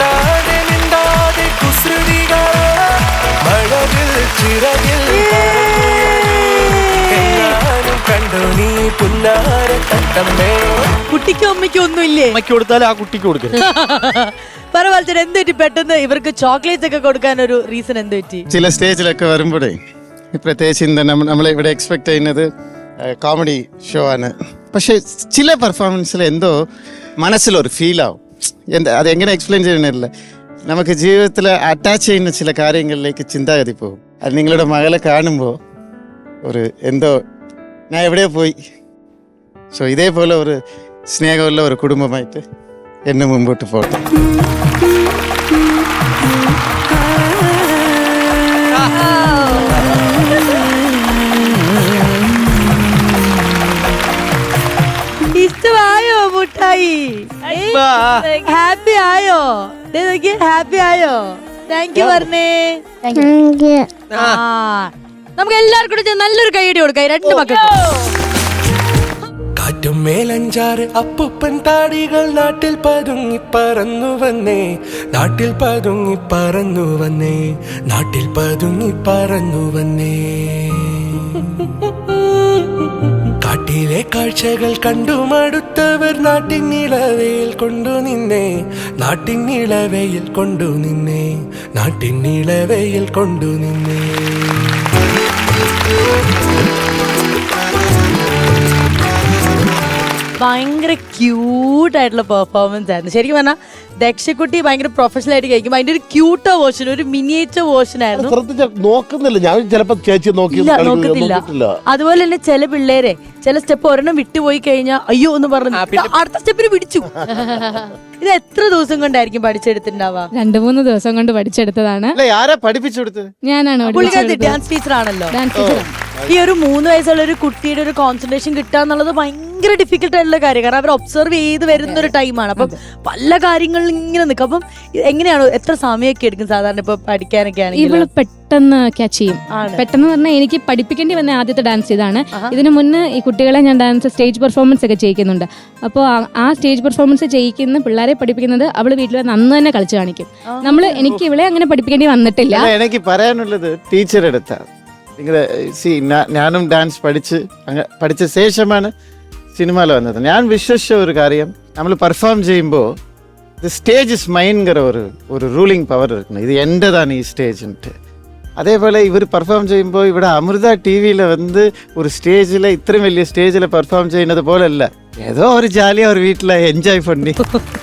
മിണ്ടാതെ മിണ്ടാതെ കുസൃതികൾ മഴവിൽ ചിറകിൽ കണ്ടു നീ പുന്നാര കുട്ടിക്കും അമ്മയ്ക്കും ഒന്നുമില്ലേ? അമ്മയ്ക്ക് കൊടുത്താൽ ആ കുട്ടിക്ക് കൊടുക്കരുത് പറ വാൽച്ചേട്ടാ എന്ത് പറ്റി? പെട്ടെന്ന് ഇവർക്ക് ചോക്ലേറ്റ്സ് ഒക്കെ കൊടുക്കാൻ ഒരു റീസൺ എന്ത് പറ്റി? ചില സ്റ്റേജിലൊക്കെ വരുമ്പോഴേ പ്രത്യേകിച്ച് ഇന്ന് നമ്മൾ ഇവിടെ എക്സ്പെക്ട് ചെയ്യുന്നത് കോമഡി ഷോ ആണ്. പക്ഷെ ചില പെർഫോമൻസിൽ എന്തോ മനസ്സിലൊരു ഫീൽ ആവും. എന്താ അത് എങ്ങനെ എക്സ്പ്ലെയിൻ ചെയ്യണില്ല നമുക്ക് ജീവിതത്തിൽ അറ്റാച്ച് ചെയ്യുന്ന ചില കാര്യങ്ങളിലേക്ക് ചിന്താഗതി പോകും. അത് നിങ്ങളുടെ മകളെ കാണുമ്പോൾ ഒരു എന്തോ ഞാൻ എവിടെയോ പോയി. സോ ഇതേപോലെ ഒരു സ്നേഹമുള്ള ഒരു കുടുംബമായിട്ട് എന്നെ മുമ്പോട്ട് പോകട്ടെ. ഇഷ്ടമായോ മുട്ടായി ഹാപ്പി ആയോ? ഹാപ്പി ആയോ? താങ്ക് യു പറഞ്ഞേ ആ. നമുക്ക് എല്ലാവർക്കും കൂടെ നല്ലൊരു കൈയടി കൊടുക്കാം രണ്ട് മക്കൾക്കും. കാറ്റും മേലഞ്ചാറ് അപ്പുപ്പൻ താടികൾ നാട്ടിൽ പതുങ്ങി പറന്നു വന്നേ. നാട്ടിൽ പതുങ്ങി പറന്നു വന്നേ. നാട്ടിൽ പതുങ്ങി പറന്നു വന്നേ. കാട്ടിലെ കാഴ്ചകൾ കണ്ടു മടുത്തവർ നാട്ടിൻ നിളവയിൽ കൊണ്ടു നിന്നെ. നാട്ടിൻ നിളവയിൽ കൊണ്ടു നിന്നെ. നാട്ടിൻ നിളവയിൽ കൊണ്ടു നിന്നെ. ഭയങ്കര ക്യൂട്ടായിട്ടുള്ള പെർഫോമൻസ് ആയിരുന്നു. ശരിക്കും പറഞ്ഞാൽ ദക്ഷക്കുട്ടി ഭയങ്കര പ്രൊഫഷണൽ ആയിട്ട് കഴിക്കും അതിന്റെ ഒരു ക്യൂട്ടോ വേർഷൻ ഒരു മിനിയേച്ചർ വേർഷൻ ആയിരുന്നു. ശ്രദ്ധിച്ച നോക്കുന്നില്ല. ഞാൻ ചിലപ്പോ ചേച്ചി നോക്കി ഇല്ല നോക്കത്തില്ല. അതുപോലെ തന്നെ ചില പിള്ളേരെ ചില സ്റ്റെപ്പ് ഒരെണ്ണം വിട്ടുപോയി കഴിഞ്ഞാൽ അയ്യോ എന്ന് പറഞ്ഞു അടുത്ത സ്റ്റെപ്പിന് പിടിച്ചു. ഇത് എത്ര ദിവസം കൊണ്ടായിരിക്കും പഠിച്ചെടുത്തിട്ടുണ്ടാവുക? രണ്ടു മൂന്ന് ദിവസം കൊണ്ട് പഠിച്ചെടുത്തതാണ്. ആരാ ഞാനാണ് ഡാൻസ് ടീച്ചർ ആണല്ലോ. ഡാൻസ് ടീച്ചർ ഈ ഒരു മൂന്ന് വയസ്സുള്ള ഒരു കുട്ടിയുടെ ഒരു കോൺസെൻട്രേഷൻ കിട്ടുക എന്നുള്ളത് ഭയങ്കര ഡിഫിക്കൽട്ട് ആയിട്ടുള്ള കാര്യം. കാരണം അവർ ഒബ്സർവ് ചെയ്ത് വരുന്ന ഒരു ടൈമാണ് അപ്പം പല കാര്യങ്ങളിൽ ഇങ്ങനെ നിൽക്കും അപ്പം എങ്ങനെയാണ് എത്ര സമയമൊക്കെ എടുക്കും സാധാരണ ഇപ്പൊ പഠിക്കാനൊക്കെ ആണെങ്കിൽ പെട്ടെന്ന് ക്യാച്ച് ചെയ്യും. പെട്ടെന്ന് പറഞ്ഞാൽ എനിക്ക് പഠിപ്പിക്കേണ്ടി വന്ന ആദ്യത്തെ ഡാൻസ് ഇതാണ്. ഇതിനു മുന്നേ ഈ കുട്ടികളെ ഞാൻ ഡാൻസ് സ്റ്റേജ് പെർഫോമൻസ് ഒക്കെ ചെയ്യിക്കുന്നുണ്ട്. അപ്പോൾ ആ സ്റ്റേജ് പെർഫോമൻസ് ചെയ്യിക്കുന്ന പിള്ളേരെ പഠിപ്പിക്കുന്നത് അവൾ വീട്ടിൽ വന്ന് അന്ന് തന്നെ കളിച്ച് കാണിക്കും. നമ്മൾ എനിക്ക് ഇവളെ അങ്ങനെ പഠിപ്പിക്കേണ്ടി വന്നിട്ടില്ല. എനിക്ക് പറയാനുള്ളത് ടീച്ചർ എടുത്ത നിങ്ങളുടെ സി ഞാനും ഡാൻസ് പഠിച്ച് അങ്ങ് പഠിച്ച ശേഷമാണ് സിനിമയിൽ വന്നത് ഞാൻ വിശ്വസിച്ച ഒരു കാര്യം നമ്മൾ പെർഫോം ചെയ്യുമ്പോൾ ഇത് സ്റ്റേജ് ഇസ് മൈൻകര ഒരു ഒരു റൂളിംഗ് പവർ ഇരിക്കണം ഇത് എൻ്റെതാണ് ഈ സ്റ്റേജ് എന്നിട്ട് അതേപോലെ ഇവർ പെർഫോം ചെയ്യുമ്പോൾ ഇവിടെ അമൃത ടി വിയിൽ വന്ന് ഒരു സ്റ്റേജിൽ ഇത്രയും വലിയ സ്റ്റേജിൽ പെർഫോം ചെയ്യുന്നത് പോലെയല്ല ഏതോ ഒരു ജാലിயாக ഒരു വീട്ടിൽ എൻജോയ് പണി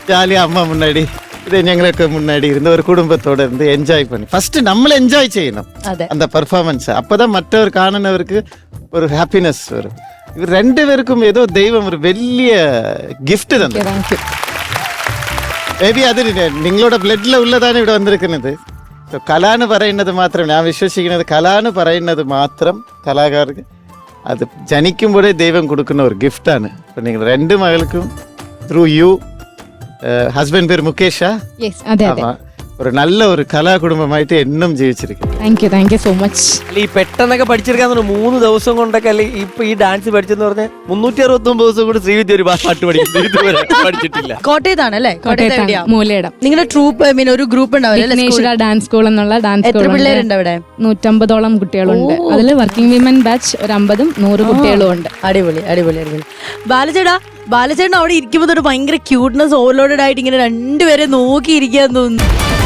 ജാലിயாக അമ്മ മുന്നാടി இது எங்களுக்கு முன்னாடி இருந்து ஒரு குடும்பத்தோட இருந்து என்ஜாய் பண்ணி ஃபர்ஸ்ட் நம்மள என்ஜாய் செய்யணும் അതെ அந்த பர்ஃபார்மன்ஸ் அப்பதான் மற்றவர் காணனவருக்கு ஒரு ஹாப்பினஸ் வரும் இவர் ரெண்டு பேருக்கும் ஏதோ தெய்வம் ஒரு വലിയ ഗിഫ്റ്റ് തന്നെ താങ്ക് യു മേ ബി അത് നിങ്ങളുടെ ബ്ലഡിൽ ഉള്ളതാണ് ഇവിടെ വന്നിരിക്കുന്നത് So, കല എന്ന് പറയുന്നത് മാത്രം ഞാൻ വിശ്വസിക്കുന്നത് കല എന്ന് പറയുന്നത് മാത്രം കലാകാർക്ക് അത് ജനിക്കുമ്പോഴേ ദൈവം കൊടുക്കുന്ന ഒരു ഗിഫ്റ്റാണ് അപ്പം നിങ്ങൾ രണ്ട് മകൾക്കും ത്രൂ യു ഹസ്ബൻഡ് പേര് മുകേഷാ യെസ് അതെ അതെ. നല്ല ഒരു കലാ കുടുംബമായിട്ട് എന്നും ജീവിച്ചിരിക്കും thank you thank you so much അല്ല ഈ പെട്ടെന്നൊക്കെ പഠിച്ചെടുക്കാൻ മൂന്ന് ദിവസം കൊണ്ടൊക്കെ അല്ലെ ഇപ്പൊ ഈ ഡാൻസ് പഠിച്ചെന്ന് പറഞ്ഞാൽ മുന്നൂറ്റി അറുപത്തി ഒമ്പത് ദിവസം കൂടി ശ്രീവിദ്യ ഒരു പാട്ട് പഠിക്കുന്നു ഇതുവരെ പഠിച്ചിട്ടില്ല. കോട്ടയത്താണ് അല്ലേ? കോട്ടയത്ത് എവിടെയാ മൂലയിടം. നിങ്ങളുടെ ട്രൂപ്പ് ഐ മീൻ ഒരു ഗ്രൂപ്പ് ഉണ്ടാവില്ലേ വിഘ്നേശ്വര ഡാൻസ് സ്കൂൾ എന്നുള്ള ഡാൻസ് എത്ര പിള്ളേരുണ്ട് അവിടെ? നൂറ്റമ്പതോളം കുട്ടികളുണ്ട്. അതിൽ വർക്കിംഗ് വിമൻ ബാച്ച് ഒരു അമ്പതും നൂറ് കുട്ടികളും ഉണ്ട്. അടിപൊളി അടിപൊളി അടിപൊളി ബാലചേടാ ബാലചേട്ടൻ അവിടെ ഇരിക്കുമ്പോൾ തൊട്ട് ഭയങ്കര ക്യൂട്ട്നെസ് ഓവർലോഡഡ് ആയിട്ട് ഇങ്ങനെ രണ്ടുപേരെ നോക്കിയിരിക്കാൻ തോന്നുന്നു.